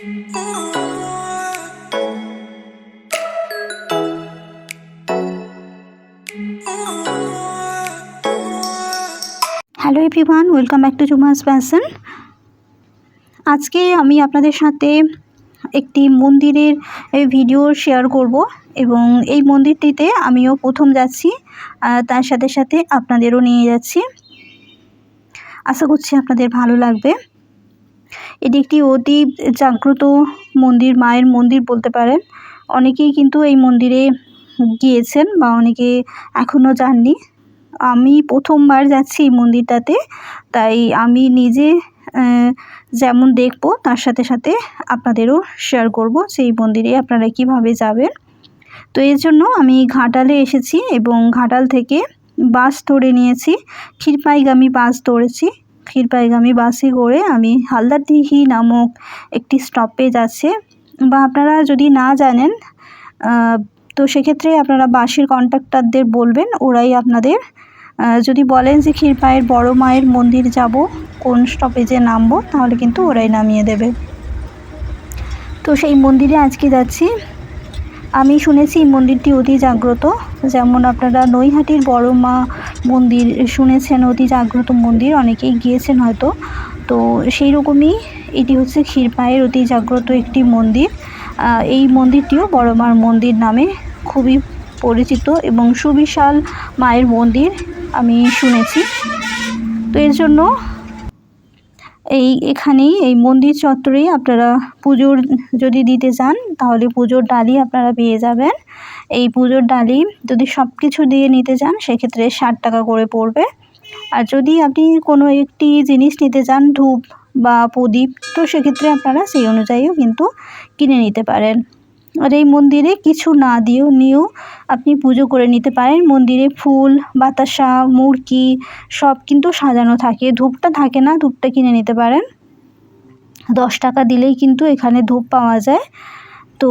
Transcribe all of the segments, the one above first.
Hello everyone welcome back to জুমাস fashion আজকে আমি আপনাদের সাথে একটি মন্দিরের ভিডিও শেয়ার করব এবং এই মন্দিরটিতে আমিও প্রথম যাচ্ছি তার সাথে সাথে আপনাদেরও নিয়ে যাচ্ছি। আশা করছি আপনাদের ভালো লাগবে। এটি একটি অতি জাগ্রত মন্দির, মায়ের মন্দির বলতে পারেন। অনেকেই কিন্তু এই মন্দিরে গিয়েছেন বা অনেকে এখনও যাননি। আমি প্রথমবার যাচ্ছি এই মন্দিরটাতে, তাই আমি নিজে যেমন দেখব, তার সাথে সাথে আপনাদেরও শেয়ার করব সেই মন্দিরে আপনারা কীভাবে যাবেন। তো এর জন্য আমি ঘাটালে এসেছি এবং ঘাটাল থেকে বাস ধরে নিয়েছি। ক্ষীরপাইগামী বাস ধরেছি। ক্ষীরপাইগামী বাসে করে আমি হালদারদিঘি নামক একটি স্টপেজ আছে বা আপনারা যদি না জানেন তো সেক্ষেত্রে আপনারা বাসের কন্ট্রাক্টরদের বলবেন, ওরাই আপনাদের যদি বলেন যে ক্ষীরপায়ের বড় মায়ের মন্দির যাব, কোন স্টপেজে নামবো, তাহলে কিন্তু ওরাই নামিয়ে দেবে। তো সেই মন্দিরে আজকে যাচ্ছি। আমি শুনেছি মন্দিরটি অতি জাগ্রত। যেমন আপনারা নৈহাটির বড় মা মন্দির শুনেছেন, অতি জাগ্রত মন্দির, অনেকেই গিয়েছেন হয়তো। তো সেই রকমই এটি হচ্ছে ক্ষীরপায়ের অতি জাগ্রত একটি মন্দির। এই মন্দিরটিও বড় মার মন্দির নামে খুবই পরিচিত এবং সুবিশাল মায়ের মন্দির আমি শুনেছি। তো এর জন্য এই এখানেই, এই মন্দির চত্বরেই আপনারা পুজোর যদি দিতে চান, তাহলে পুজোর ডালি আপনারা পেয়ে যাবেন। এই পুজোর ডালি যদি সব কিছু দিয়ে নিতে চান, সেক্ষেত্রে ষাট টাকা করে পড়বে। আর যদি আপনি কোনো একটি জিনিস নিতে চান, ধূপ বা প্রদীপ, তো সেক্ষেত্রে আপনারা সেই অনুযায়ীও কিন্তু কিনে নিতে পারেন। আর এই মন্দিরে কিছু না দিয়েও নিয়েও আপনি পুজো করে নিতে পারেন। মন্দিরে ফুল, বাতাসা মুরকি সব কিন্তু সাজানো থাকে। ধূপটা থাকে না, ধূপটা কিনে নিতে পারেন। দশ টাকা দিলেই কিন্তু এখানে ধূপ পাওয়া যায়। তো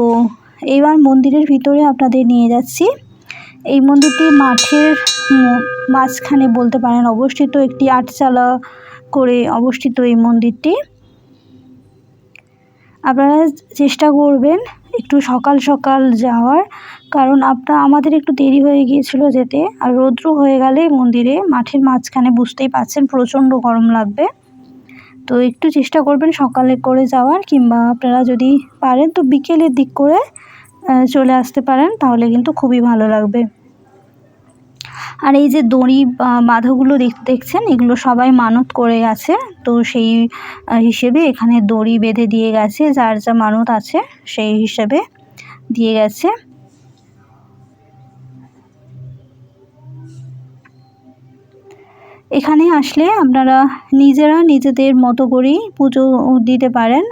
এবার মন্দিরের ভিতরে আপনাদের নিয়ে যাচ্ছি। এই মন্দিরটি মাঠের মাঝখানে বলতে পারেন অবস্থিত একটি আটচালা করে অবস্থিত এই মন্দিরটি। আপনারা চেষ্টা করবেন একটু সকাল সকাল যাওয়ার। কারণ আপনার, আমাদের একটু দেরি হয়ে গিয়েছিল যেতে। আর রৌদ্র হয়ে গেলে মন্দিরে, মাঠের মাঝখানে বুঝতেই পারছেন প্রচণ্ড গরম লাগবে। তো একটু চেষ্টা করবেন সকালে করে যাওয়ার, কিংবা আপনারা যদি পারেন তো বিকেলের দিক করে চলে আসতে পারেন, তাহলে কিন্তু খুবই ভালো লাগবে। আর এই যে দড়ি বাঁধাগুলো দেখছেন? এগুলো সবাই মানত করে গেছে তো সেই হিসেবে এখানে দড়ি বেঁধে দিয়ে গেছে। যার যা মানত আছে, সেই হিসেবে দিয়ে গেছে। এখানে আসলে আপনারা নিজেরা নিজেদের মতো করেই পুজো দিতে পারেন।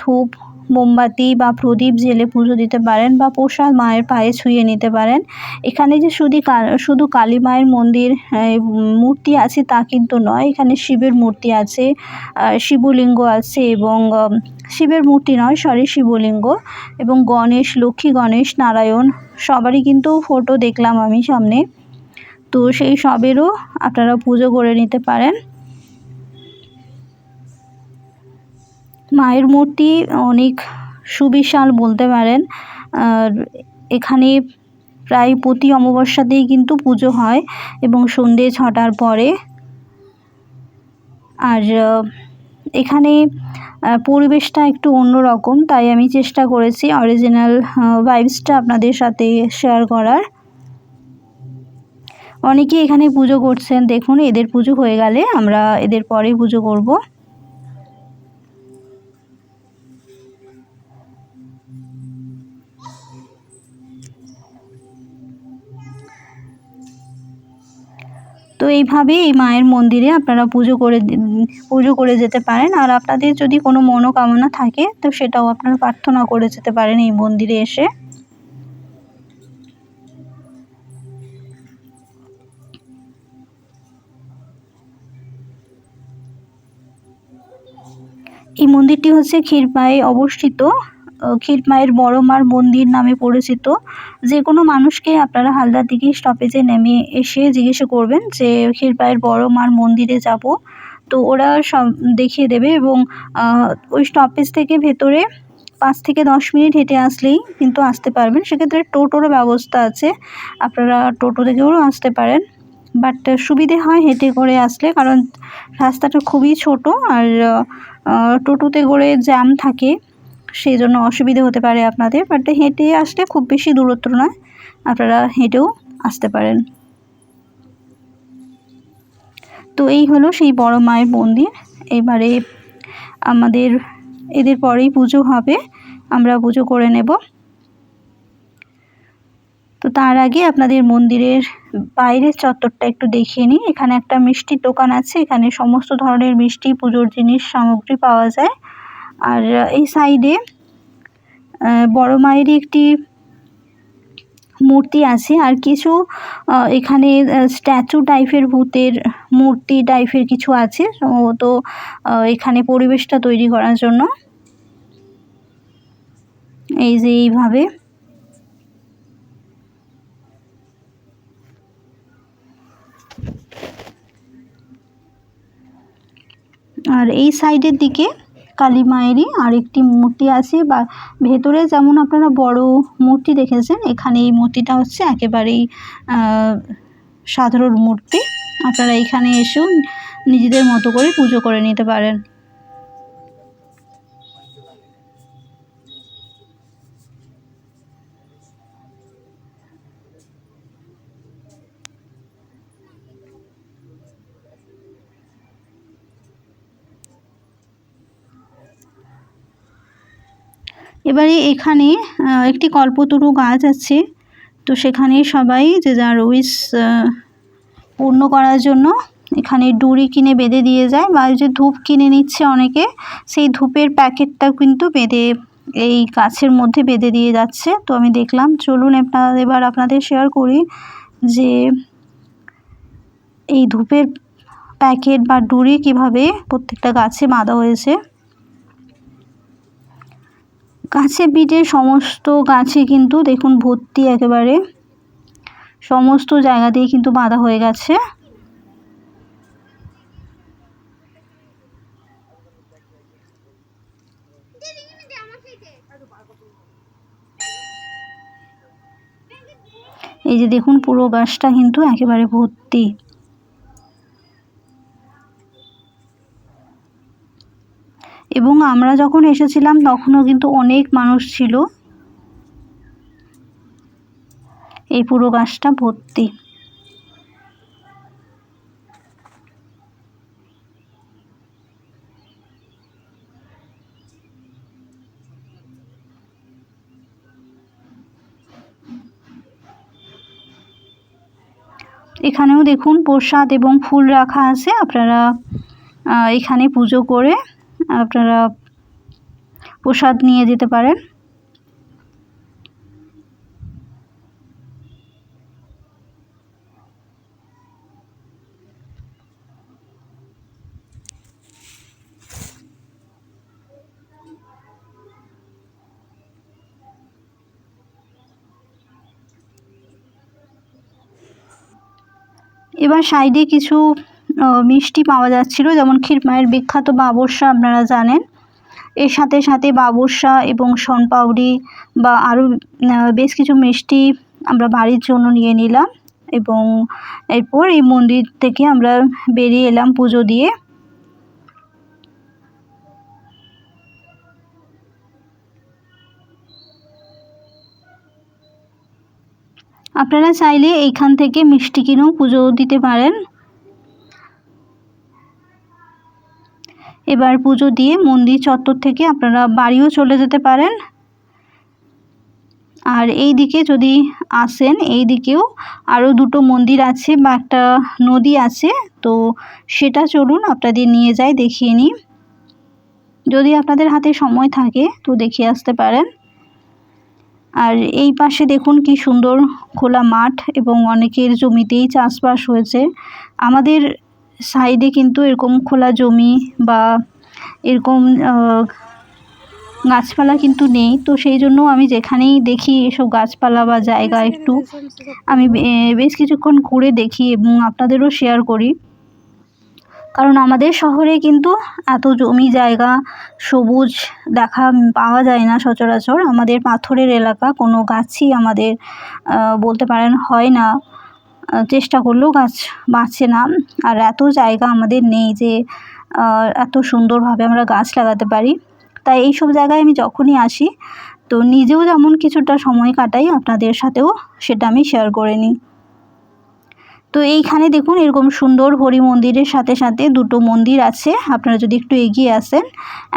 ধূপ মোমবাতি বা প্রদীপ জেলে পুজো দিতে পারেন বা প্রসাদ মায়ের পায়ে ছুঁয়ে নিতে পারেন। এখানে যে শুধু শুধু কালী মায়ের মন্দির মূর্তি আছে তা কিন্তু নয়। এখানে শিবের মূর্তি আছে শিবলিঙ্গ আছে এবং শিবের মূর্তি নয় সরি শিবলিঙ্গ এবং গণেশ, লক্ষ্মী, গণেশ, নারায়ণ সবারই কিন্তু ফটো দেখলাম আমি সামনে। তো সেই সবেরও আপনারা পুজো করে নিতে পারেন। মায়ের মূর্তি অনেক সুবিশাল বলতে পারেন। আর এখানে প্রায় প্রতি অমাবস্যাতেই কিন্তু পুজো হয় এবং সন্ধে ছটার পরে। আর এখানে পরিবেশটা একটু অন্যরকম, তাই আমি চেষ্টা করেছি অরিজিনাল ভাইবসটা আপনাদের সাথে শেয়ার করার। অনেকেই এখানে পুজো করছেন, দেখুন, এদের পুজো হয়ে গেলে আমরা এদের পরে পুজো করব। তো এইভাবে এই মায়ের মন্দিরে আপনারা পুজো করে পুজো করে যেতে পারেন। আর আপনাদের যদি কোনো মনোকামনা থাকে, তো সেটাও আপনারা প্রার্থনা করে যেতে পারেন এই মন্দিরে এসে। এই মন্দিরটি হচ্ছে ক্ষীরপায়ে অবস্থিত। ক্ষীরমায়ের বড় মার মন্দির নামে পরিচিত। যে কোনো মানুষকে আপনারা হালদার দিকে স্টপেজে নেমে এসে জিজ্ঞেস করবেন যে ক্ষীরপায়ের বড় মার মন্দিরে যাব? তো ওরা সব দেখিয়ে দেবে এবং ওই স্টপেজ থেকে ভেতরে পাঁচ থেকে দশ মিনিট হেঁটে আসলেই কিন্তু আসতে পারবেন। সেক্ষেত্রে টোটোরও ব্যবস্থা আছে। আপনারা টোটো থেকেও আসতে পারেন। বাট সুবিধে হয় হেঁটে করে আসলে কারণ রাস্তাটা খুবই ছোট আর টোটোতে করে জ্যাম থাকে। সেই জন্য অসুবিধে হতে পারে আপনাদের বাট হেঁটে আসলে খুব বেশি দূরত্ব নয়। আপনারা হেঁটেও আসতে পারেন। তো এই হলো সেই বড় মায়ের মন্দির। এবারে আমাদের, এদের পরেই পুজো হবে। আমরা পুজো করে নেব। তো তার আগে আপনাদের মন্দিরের বাইরের চত্বরটা একটু দেখিয়ে নিই। এখানে একটা মিষ্টির দোকান আছে। এখানে সমস্ত ধরনের মিষ্টি, পুজোর জিনিস, সামগ্রী পাওয়া যায়। আর এই সাইডে বড় মায়েরই একটি মূর্তি আছে। আর কিছু এখানে স্ট্যাচু টাইপের ভূতের মূর্তি টাইপের কিছু আছে। আহ, এখানে পরিবেশটা তৈরি করার জন্য। এই যে এইভাবে। আর এই সাইডের দিকে কালী মায়েরই আরেকটি মূর্তি আছে বা ভেতরে যেমন আপনারা বড় মূর্তি দেখেছেন, এখানে এই মূর্তিটা হচ্ছে একেবারেই সাধারণ মূর্তি। আপনারা এখানে এসেও নিজেদের মতো করে পুজো করে নিতে পারেন। এবারে এখানে একটি কল্পতরু গাছ আছে। তো সেখানে সবাই যে যার উইস পূর্ণ করার জন্য এখানে ডুরি কিনে বেঁধে দিয়ে যায় বা যে ধূপ কিনে নিচ্ছে অনেকে, সেই ধূপের প্যাকেটটা কিন্তু বেঁধে, এই গাছের মধ্যে বেঁধে দিয়ে যাচ্ছে। তো আমি দেখলাম, চলুন আপনার এবার আপনাদের শেয়ার করি যে এই ধূপের প্যাকেট বা ডুরি কীভাবে প্রত্যেকটা গাছে বাঁধা হয়েছে। গাছে পিঠে সমস্ত গাছে কিন্তু দেখুন ভর্তি একেবারে। সমস্ত জায়গা দিয়ে কিন্তু বাঁধা হয়ে গেছে। এই যে দেখুন পুরো গাছটা কিন্তু একেবারে ভর্তি। এবং আমরা যখন এসেছিলাম, তখনও কিন্তু অনেক মানুষ ছিল। এই পুরো গাছটা ভর্তি। এখানেও দেখুন প্রসাদ এবং ফুল রাখা আছে। আপনারা এখানে পুজো করে আপনারা প্রসাদ নিয়ে যেতে পারেন। এবার সাইডে কিছু মিষ্টি পাওয়া যাচ্ছিল, যেমন ক্ষীরমায়ের বিখ্যাত বাবরসা আপনারা জানেন। এর সাথে সাথে বাবরসা এবং শনপাউরি বা আরও বেশ কিছু মিষ্টি আমরা বাড়ির জন্য নিয়ে নিলাম এবং এরপর এই মন্দির থেকে আমরা বেরিয়ে এলাম পুজো দিয়ে। আপনারা চাইলে এইখান থেকে মিষ্টি কিনেও পুজো দিতে পারেন। এবার পুজো দিয়ে মন্দির চত্বর থেকে আপনারা বাড়িও চলে যেতে পারেন। আর এই দিকে যদি আসেন এই দিকেও আরও দুটো মন্দির আছে বা একটা নদী আছে, তো সেটা চলুন আপনাদের নিয়ে যাই, দেখিয়ে নিই। যদি আপনাদের হাতে সময় থাকে, তো দেখিয়ে আসতে পারেন। আর এই পাশে দেখুন কি সুন্দর খোলা মাঠ এবং অনেকের জমিতেই চাষবাস হয়েছে। আমাদের সাইডে কিন্তু এরকম খোলা জমি বা এরকম গাছপালা কিন্তু নেই। তো সেই জন্য আমি যেখানেই দেখি এসব গাছপালা বা জায়গা একটু আমি বেশ কিছুক্ষণ ঘুরে দেখি এবং আপনাদেরও শেয়ার করি। কারণ আমাদের শহরে কিন্তু এত জমি জায়গা সবুজ দেখা পাওয়া যায় না সচরাচর। আমাদের পাথরের এলাকা কোনো গাছই আমাদের বলতে পারেন হয় না। চেষ্টা করলেও গাছ বাঁচে না। আর এত জায়গা আমাদের নেই যে এত সুন্দরভাবে আমরা গাছ লাগাতে পারি। তাই এই সব জায়গায় আমি যখনই আসি, তো নিজেও যেমন কিছুটা সময় কাটাই, আপনাদের সাথেও সেটা আমি শেয়ার করে নিই। তো এইখানে দেখুন, এরকম সুন্দর হরি মন্দিরের সাথে সাথে দুটো মন্দির আছে। আপনারা যদি একটু এগিয়ে আসেন,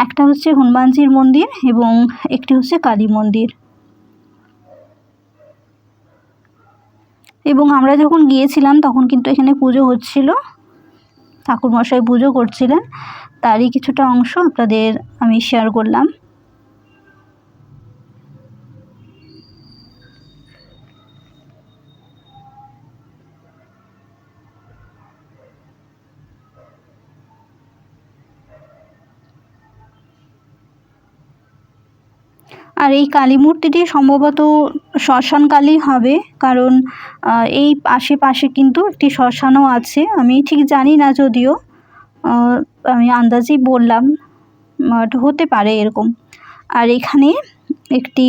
একটা হচ্ছে হনুমানজির মন্দির এবং একটি হচ্ছে কালী মন্দির। এবং আমরা যখন গিয়েছিলাম, তখন কিন্তু এখানে পুজো হচ্ছিল। ঠাকুরমশাই পুজো করছিলেন। তারই কিছুটা অংশ আপনাদের আমি শেয়ার করলাম। আর এই কালী মূর্তিটি সম্ভবত শ্মশান কালী হবে, কারণ এই আশেপাশে কিন্তু একটি শ্মশানও আছে। আমি ঠিক জানি না যদিও আমি আন্দাজেই বললাম হতে পারে এরকম। আর এখানে একটি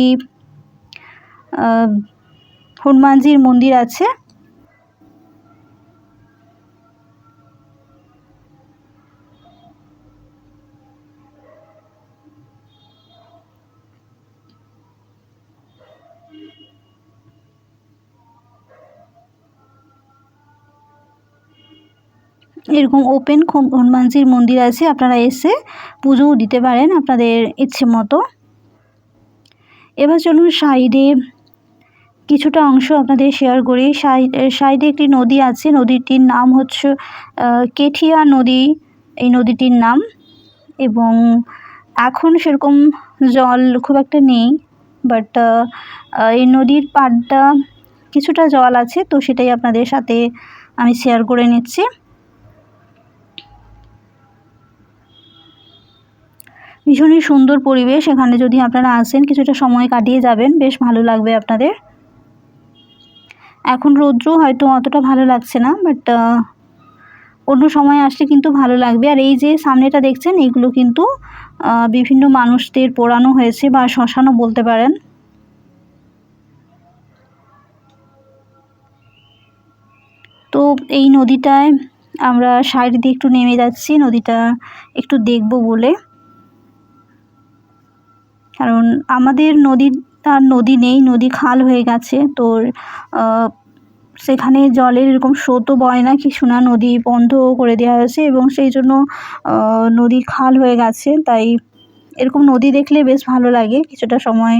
হনুমানজির মন্দির আছে। এরকম ওপেন হনুমানজির মন্দির আছে, আপনারা এসে পুজোও দিতে পারেন আপনাদের ইচ্ছে মতো। এবার চলুন সাইডে কিছুটা অংশ আপনাদের শেয়ার করি। সাইডে একটি নদী আছে, নদীটির নাম হচ্ছে কেঠিয়া নদী। এই নদীটির নাম এবং এখন সেরকম জল খুব একটা নেই বাট এই নদীর পাড়টা কিছুটা জল আছে, তো সেটাই আপনাদের সাথে আমি শেয়ার করে নিচ্ছি। ভীষণই সুন্দর পরিবেশ। এখানে যদি আপনারা আসেন, কিছুটা সময় কাটিয়ে যাবেন। বেশ ভালো লাগবে আপনাদের। এখন রৌদ্র হয়তো অতটা ভালো লাগছে না বাট অন্য সময় আসলে কিন্তু ভালো লাগবে। আর এই যে সামনেটা দেখছেন, এগুলো কিন্তু বিভিন্ন মানুষদের পোড়ানো হয়েছে বা শ্মশানও বলতে পারেন। তো এই নদীটায় আমরা সাইড দিয়ে একটু নেমে যাচ্ছি। নদীটা একটু দেখব বলে। কারণ আমাদের নদীর, তার নদী নেই, নদী খাল হয়ে গেছে। তো সেখানে জলের এরকম স্রোতও বয় না কিছু না নদী বন্ধ করে দেওয়া হয়েছে এবং সেই জন্য নদী খাল হয়ে গেছে। তাই এরকম নদী দেখলে বেশ ভালো লাগে, কিছুটা সময়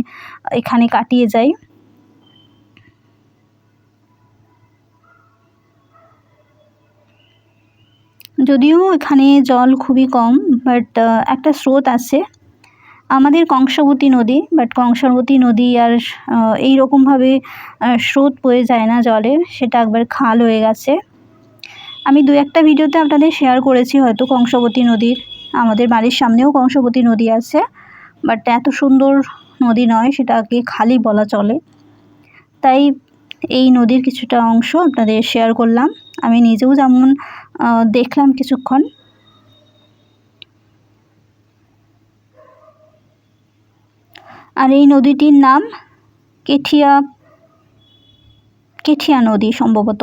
এখানে কাটিয়ে যাই। যদিও এখানে জল খুবই কম বাট একটা স্রোত আছে। আমাদের কংসাবতী নদী বাট কংসাবতী নদী আর এই রকমভাবে স্রোত বয়ে যায় না জলে, সেটা একবার খাল হয়ে গেছে। আমি দু একটা ভিডিওতে আপনাদের শেয়ার করেছি হয়তো কংসাবতী নদীর, আমাদের বাড়ির সামনেও কংসাবতী নদী আছে বাট এত সুন্দর নদী নয় সেটাকে খালি বলা চলে। তাই এই নদীর কিছুটা অংশ আপনাদের শেয়ার করলাম। আমি নিজেও যেমন দেখলাম কিছুক্ষণ আর এই নদীটির নাম কেঠিয়া কেঠিয়া নদী সম্ভবত।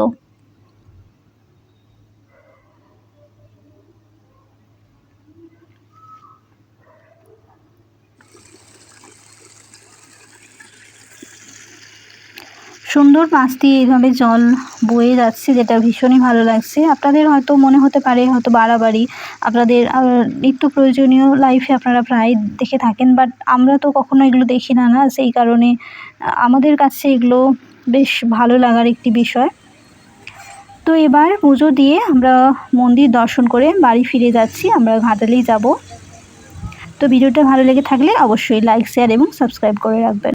সুন্দর পাশ দিয়ে এইভাবে জল বয়ে যাচ্ছে, যেটা ভীষণই ভালো লাগছে। আপনাদের হয়তো মনে হতে পারে হয়তো বাড়াবাড়ি, আপনাদের নিত্য প্রয়োজনীয় লাইফে আপনারা প্রায় দেখে থাকেন বাট আমরা তো কখনো এগুলো দেখি না না? সেই কারণে আমাদের কাছে এগুলো বেশ ভালো লাগার একটি বিষয়। তো এবার পুজো দিয়ে আমরা মন্দির দর্শন করে বাড়ি ফিরে যাচ্ছি, আমরা ঘাটালেই যাব। তো ভিডিওটা ভালো লেগে থাকলে অবশ্যই লাইক শেয়ার এবং সাবস্ক্রাইব করে রাখবেন।